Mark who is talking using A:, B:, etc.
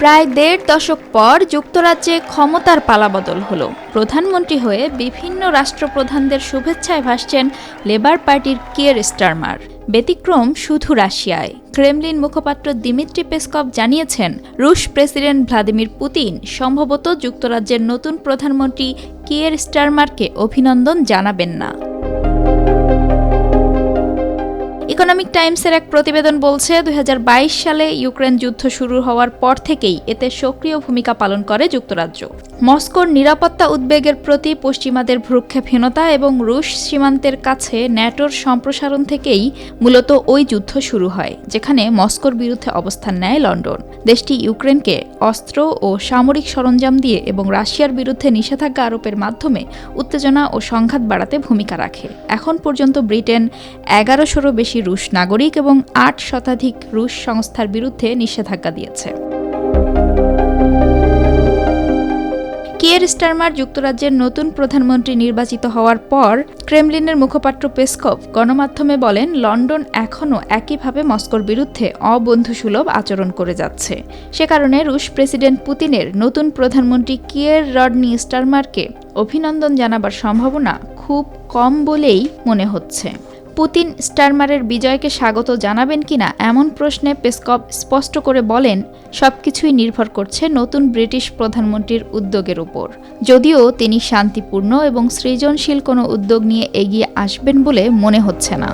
A: প্রায় দেড় দশক পর যুক্তরাজ্যে ক্ষমতার পালাবদল হলো। প্রধানমন্ত্রী হয়ে বিভিন্ন রাষ্ট্রপ্রধানদের শুভেচ্ছায় ভাসছেন লেবার পার্টির কিয়ের স্টারমার। ব্যতিক্রম শুধু রাশিয়ায়। ক্রেমলিন মুখপাত্র দিমিত্রি পেসকভ জানিয়েছেন, রুশ প্রেসিডেন্ট ভ্লাদিমির পুতিন সম্ভবত যুক্তরাজ্যের নতুন প্রধানমন্ত্রী কিয়ের স্টারমারকে অভিনন্দন জানাবেন না। ইকোনমিক টাইমসের এক প্রতিবেদন বলছে, দুই হাজার বাইশ সালে ইউক্রেন যুদ্ধ শুরু হওয়ার পর থেকেই এতে সক্রিয় ভূমিকা পালন করে যুক্তরাজ্য। মস্কোর নিরাপত্তা উদ্বেগের প্রতি পশ্চিমাদের ভ্রুক্ষেপহীনতা এবং রুশ সীমান্তের কাছে ন্যাটোর সম্প্রসারণ থেকেই মূলত ওই যুদ্ধ শুরু হয়, যেখানে মস্কোর বিরুদ্ধে অবস্থান নেয় লন্ডন। দেশটি ইউক্রেনকে অস্ত্র ও সামরিক সরঞ্জাম দিয়ে এবং রাশিয়ার বিরুদ্ধে নিষেধাজ্ঞা আরোপের মাধ্যমে উত্তেজনা ও সংঘাত বাড়াতে ভূমিকা রাখে। এখন পর্যন্ত ব্রিটেন এগারোশোরও বেশি রুশ নাগরিক এবং আট শতাধিক রুশ সংস্থার বিরুদ্ধে নিষেধাজ্ঞা দিয়েছে। কিয়ের স্টারমার যুক্তরাজ্যের নতুন প্রধানমন্ত্রী নির্বাচিত হওয়ার পর ক্রেমলিনের মুখপাত্র পেসকভ গণমাধ্যমে বলেন, লন্ডন এখনও একইভাবে মস্কোর বিরুদ্ধে অবন্ধুসুলভ আচরণ করে যাচ্ছে। সে কারণে রুশ প্রেসিডেন্ট পুতিনের নতুন প্রধানমন্ত্রী কিয়ের রডনি স্টারমারকে অভিনন্দন জানাবার সম্ভাবনা খুব কম বলেই মনে হচ্ছে। পুতিন স্টারমারের বিজয়কে স্বাগত জানাবেন কিনা এমন প্রশ্নে পেসকভ স্পষ্ট করে বলেন, সবকিছুই নির্ভর করছে নতুন ব্রিটিশ প্রধানমন্ত্রীর উদ্যোগের উপর। যদিও তিনি শান্তিপূর্ণ এবং সৃজনশীল কোনো উদ্যোগ নিয়ে এগিয়ে আসবেন বলে মনে হচ্ছে না।